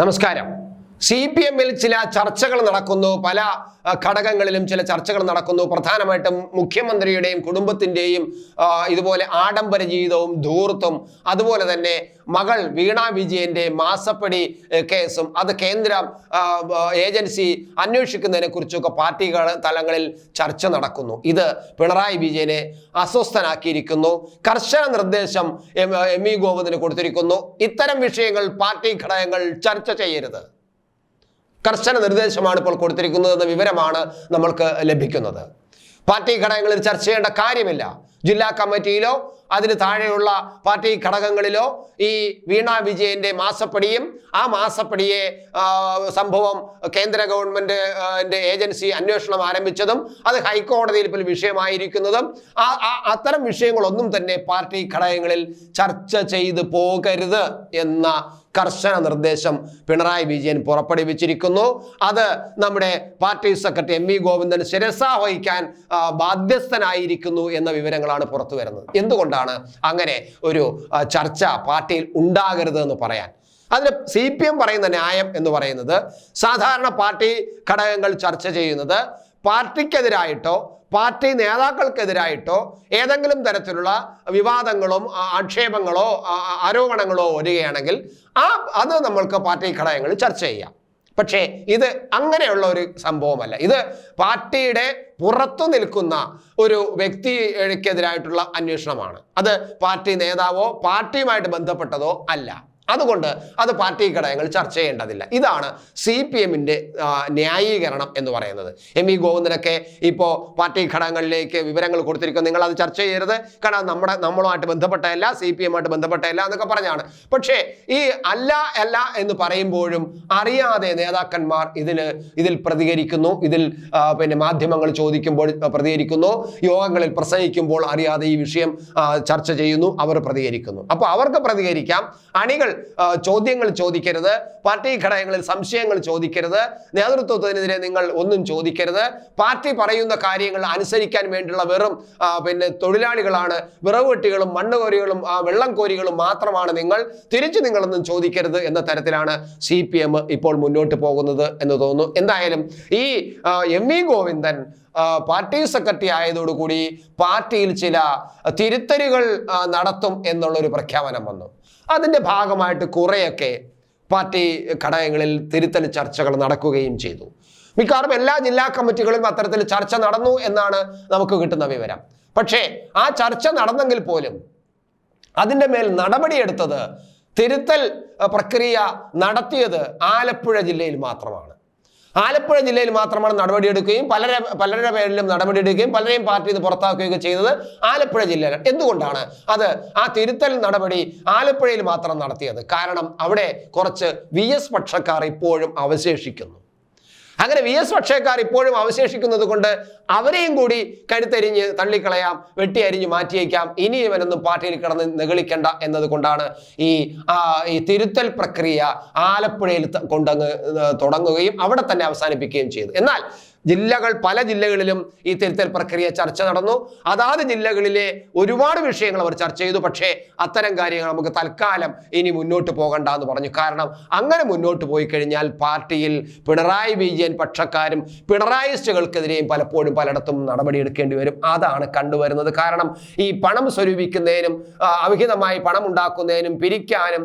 നമസ്കാരം C P എമ്മിൽ ചില ചർച്ചകൾ നടക്കുന്നു. പല ഘടകങ്ങളിലും ചില ചർച്ചകൾ നടക്കുന്നു. പ്രധാനമായിട്ടും മുഖ്യമന്ത്രിയുടെയും കുടുംബത്തിന്റെയും ഇതുപോലെ ആഡംബര ജീവിതവും ധൂർത്തും അതുപോലെ തന്നെ മകൾ വീണ വിജയന്റെ മാസപ്പടി കേസും അത് കേന്ദ്ര ഏജൻസി അന്വേഷിക്കുന്നതിനെ കുറിച്ചൊക്കെ പാർട്ടി തലങ്ങളിൽ ചർച്ച നടക്കുന്നു. ഇത് പിണറായി വിജയനെ അസ്വസ്ഥനാക്കിയിരിക്കുന്നു. കർശന നിർദ്ദേശം എം ഇ ഗോവിന്ദിന് കൊടുത്തിരിക്കുന്നു. ഇത്തരം വിഷയങ്ങൾ പാർട്ടി ഘടകങ്ങൾ ചർച്ച ചെയ്യരുത്. കർശന നിർദ്ദേശമാണ് ഇപ്പോൾ കൊടുത്തിരിക്കുന്നത് എന്ന വിവരമാണ് നമ്മൾക്ക് ലഭിക്കുന്നത്. പാർട്ടി ഘടകങ്ങളിൽ ചർച്ച ചെയ്യേണ്ട കാര്യമില്ല. ജില്ലാ കമ്മിറ്റിയിലോ അതിന് താഴെയുള്ള പാർട്ടി ഘടകങ്ങളിലോ ഈ വീണ വിജയന്റെ മാസപ്പടിയും ആ മാസപ്പടിയെ സംഭവം കേന്ദ്ര ഗവൺമെന്റ് ഏജൻസി അന്വേഷണം ആരംഭിച്ചതും അത് ഹൈക്കോടതിയിൽ ഇപ്പോൾ വിഷയമായിരിക്കുന്നതും ആ- അത്തരം വിഷയങ്ങളൊന്നും തന്നെ പാർട്ടി ഘടകങ്ങളിൽ ചർച്ച ചെയ്തു പോകരുത് എന്ന കർശന നിർദ്ദേശം പിണറായി വിജയൻ പുറപ്പെടുവിച്ചിരിക്കുന്നു. അത് നമ്മുടെ party secretary M V Govindan ശിരസ വഹിക്കാൻ ബാധ്യസ്ഥനായിരിക്കുന്നു എന്ന വിവരങ്ങളാണ് പുറത്തു വരുന്നത്. എന്തുകൊണ്ടാണ് അങ്ങനെ ഒരു ചർച്ച പാർട്ടിയിൽ ഉണ്ടാകരുത് എന്ന് പറയാൻ? അതിന് സി പി എം പറയുന്ന ന്യായം എന്ന് പറയുന്നത് സാധാരണ പാർട്ടി ഘടകങ്ങൾ ചർച്ച ചെയ്യുന്നത് പാർട്ടിക്കെതിരായിട്ടോ പാർട്ടി നേതാക്കൾക്കെതിരായിട്ടോ ഏതെങ്കിലും തരത്തിലുള്ള വിവാദങ്ങളും ആക്ഷേപങ്ങളോ ആരോപണങ്ങളോ വരികയാണെങ്കിൽ ആ അത് നമ്മൾക്ക് പാർട്ടി ഘടകങ്ങൾ ചർച്ച ചെയ്യാം. പക്ഷേ ഇത് അങ്ങനെയുള്ള ഒരു സംഭവമല്ല. ഇത് പാർട്ടിയുടെ പുറത്തു നിൽക്കുന്ന ഒരു വ്യക്തിക്കെതിരായിട്ടുള്ള അന്വേഷണമാണ്. അത് പാർട്ടി നേതാവോ പാർട്ടിയുമായിട്ട് ബന്ധപ്പെട്ടതോ അല്ല. അതുകൊണ്ട് അത് പാർട്ടി ഘടകങ്ങൾ ചർച്ച ചെയ്യേണ്ടതില്ല. ഇതാണ് സി പി എമ്മിന്റെ ന്യായീകരണം എന്ന് പറയുന്നത്. എം ഇ ഗോവിന്ദനൊക്കെ ഇപ്പോൾ പാർട്ടി ഘടകങ്ങളിലേക്ക് വിവരങ്ങൾ കൊടുത്തിരിക്കും നിങ്ങൾ അത് ചർച്ച ചെയ്യരുത്. കാരണം നമ്മുടെ നമ്മളുമായിട്ട് ബന്ധപ്പെട്ടതല്ല സി പി എമ്മായിട്ട് ബന്ധപ്പെട്ടതല്ല എന്നൊക്കെ പറഞ്ഞാണ്. പക്ഷേ ഈ അല്ല അല്ല എന്ന് പറയുമ്പോഴും അറിയാതെ നേതാക്കന്മാർ ഇതിൽ ഇതിൽ പ്രതികരിക്കുന്നു. ഇതിൽ പിന്നെ മാധ്യമങ്ങൾ ചോദിക്കുമ്പോൾ പ്രതികരിക്കുന്നു. യോഗങ്ങളിൽ പ്രസംഗിക്കുമ്പോൾ അറിയാതെ ഈ വിഷയം ചർച്ച ചെയ്യുന്നു. അവർ പ്രതികരിക്കുന്നു. അപ്പോൾ അവർക്ക് പ്രതികരിക്കാം. അണികൾ ചോദ്യങ്ങൾ ചോദിക്കരുത്. പാർട്ടി ഘടകങ്ങളിൽ സംശയങ്ങൾ ചോദിക്കരുത്. നേതൃത്വത്തിനെതിരെ നിങ്ങൾ ഒന്നും ചോദിക്കരുത്. പാർട്ടി പറയുന്ന കാര്യങ്ങൾ അനുസരിക്കാൻ വേണ്ടിയുള്ള വെറും പിന്നെ തൊഴിലാളികളാണ്. വിറവുകെട്ടികളും മണ്ണുകോരികളും മണ്ണ് കോരികളും വെള്ളം കോരികളും മാത്രമാണ് നിങ്ങൾ. തിരിച്ചു നിങ്ങളൊന്നും ചോദിക്കരുത് എന്ന തരത്തിലാണ് സി പി എം ഇപ്പോൾ മുന്നോട്ട് പോകുന്നത് എന്ന് തോന്നുന്നു. എന്തായാലും ഈ M V Govindan party secretary ആയതോടുകൂടി പാർട്ടിയിൽ ചില തിരുത്തലുകൾ നടത്തും എന്നുള്ളൊരു പ്രഖ്യാപനം വന്നു. അതിന്റെ ഭാഗമായിട്ട് കുറേയൊക്കെ പാർട്ടി ഘടകങ്ങളിൽ തിരുത്തൽ ചർച്ചകൾ നടക്കുകയും ചെയ്തു. മിക്കവാറും എല്ലാ ജില്ലാ കമ്മിറ്റികളിലും അത്തരത്തിൽ ചർച്ച നടന്നു എന്നാണ് നമുക്ക് കിട്ടുന്ന വിവരം. പക്ഷേ ആ ചർച്ച നടന്നെങ്കിൽ പോലും അതിന്റെ മേൽ നടപടിയെടുത്തത് തിരുത്തൽ പ്രക്രിയ നടത്തിയത് ആലപ്പുഴ ജില്ലയിൽ മാത്രമാണ്. ആലപ്പുഴ ജില്ലയിൽ മാത്രമാണ് നടപടിയെടുക്കുകയും പലരെ പലരുടെ പേരിലും നടപടിയെടുക്കുകയും പലരെയും പാർട്ടിയിൽ ഇത് പുറത്താക്കുകയൊക്കെ ചെയ്തത് ആലപ്പുഴ ജില്ലയിലാണ്. എന്തുകൊണ്ടാണ് അത് ആ തിരുത്തൽ നടപടി ആലപ്പുഴയിൽ മാത്രം നടത്തിയത്? കാരണം അവിടെ കുറച്ച് വി എസ് പക്ഷക്കാർ ഇപ്പോഴും അവശേഷിക്കുന്നു. അങ്ങനെ വി എസ് പക്ഷേക്കാർ ഇപ്പോഴും അവശേഷിക്കുന്നത് കൊണ്ട് അവരെയും കൂടി കരുത്തരിഞ്ഞ് തള്ളിക്കളയാം വെട്ടിയരിഞ്ഞ് മാറ്റിയേക്കാം. ഇനി ഇവനൊന്നും പാർട്ടിയിൽ കിടന്ന് നിഗളിക്കണ്ട എന്നതുകൊണ്ടാണ് ഈ ഈ തിരുത്തൽ പ്രക്രിയ ആലപ്പുഴയിൽ കൊണ്ടങ്ങ് തുടങ്ങുകയും അവിടെ തന്നെ അവസാനിപ്പിക്കുകയും ചെയ്തു എന്നാൽ ജില്ലകൾ പല ജില്ലകളിലും ഈ തിരുത്തൽ പ്രക്രിയ ചർച്ച നടന്നു. അതാത് ജില്ലകളിലെ ഒരുപാട് വിഷയങ്ങൾ അവർ ചർച്ച ചെയ്തു. പക്ഷേ അത്തരം കാര്യങ്ങൾ നമുക്ക് തൽക്കാലം ഇനി മുന്നോട്ട് പോകണ്ട എന്ന് പറഞ്ഞു. കാരണം അങ്ങനെ മുന്നോട്ട് പോയി കഴിഞ്ഞാൽ പാർട്ടിയിൽ പിണറായി വിജയൻ പക്ഷക്കാരും പിണറായിസ്റ്റുകൾക്കെതിരെയും പലപ്പോഴും പലയിടത്തും നടപടിയെടുക്കേണ്ടി വരും. അതാണ് കണ്ടുവരുന്നത്. കാരണം ഈ പണം സ്വരൂപിക്കുന്നതിനും അവിഹിതമായി പണം ഉണ്ടാക്കുന്നതിനും പിരിക്കാനും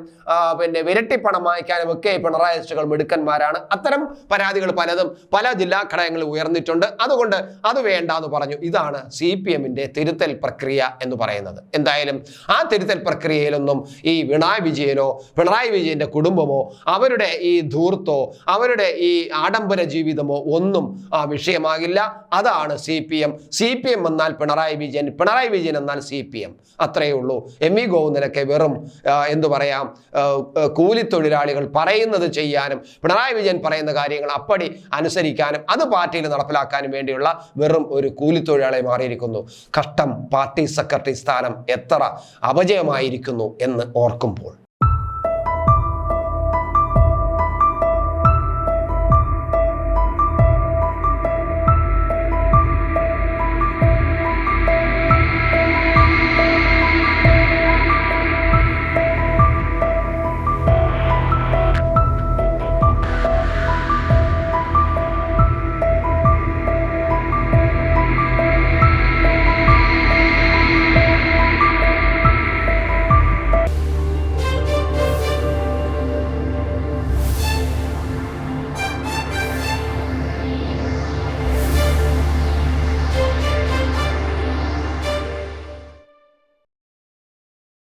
പിന്നെ വിരട്ടിപ്പണം വാങ്ങിക്കാനും ഒക്കെ പിണറായിസ്റ്റുകൾ മിടുക്കന്മാരാണ്. അത്തരം പരാതികൾ പലതും പല ജില്ലാ ഘടകങ്ങളിൽ ഉയർന്നിട്ടുണ്ട്. അതുകൊണ്ട് അത് വേണ്ട എന്ന് പറഞ്ഞു. ഇതാണ് സി പി എമ്മിന്റെ തിരുത്തൽ പ്രക്രിയ എന്ന് പറയുന്നത്. എന്തായാലും ആ തിരുത്തൽ പ്രക്രിയയിലൊന്നും ഈ പിണറായി വിജയനോ പിണറായി വിജയന്റെ കുടുംബമോ അവരുടെ ഈ ധൂർത്തോ അവരുടെ ഈ ആഡംബര ജീവിതമോ ഒന്നും ആ, വിഷയമാകില്ല. അതാണ് C P M C P M എന്നാൽ പിണറായി വിജയൻ പിണറായി വിജയൻ എന്നാൽ സി പി എം അത്രയേ ഉള്ളൂ. എം വി ഗോവിന്ദനൊക്കെ വെറും എന്തു പറയാം കൂലി തൊഴിലാളികൾ കൂലിത്തൊഴിലാളികൾ പറയുന്നത് ചെയ്യാനും പിണറായി വിജയൻ പറയുന്ന കാര്യങ്ങൾ അപ്പടി അനുസരിക്കാനും അത് പാർട്ടിയിൽ നടപ്പിലാക്കാനും വേണ്ടിയുള്ള വെറും ഒരു കൂലിത്തൊഴിലാളി മാറിയിരിക്കുന്നു. കഷ്ടം പാർട്ടി സെക്രട്ടറി സ്ഥാനം എത്ര അപജയമായിരിക്കുന്നു എന്ന് ഓർക്കുമ്പോൾ.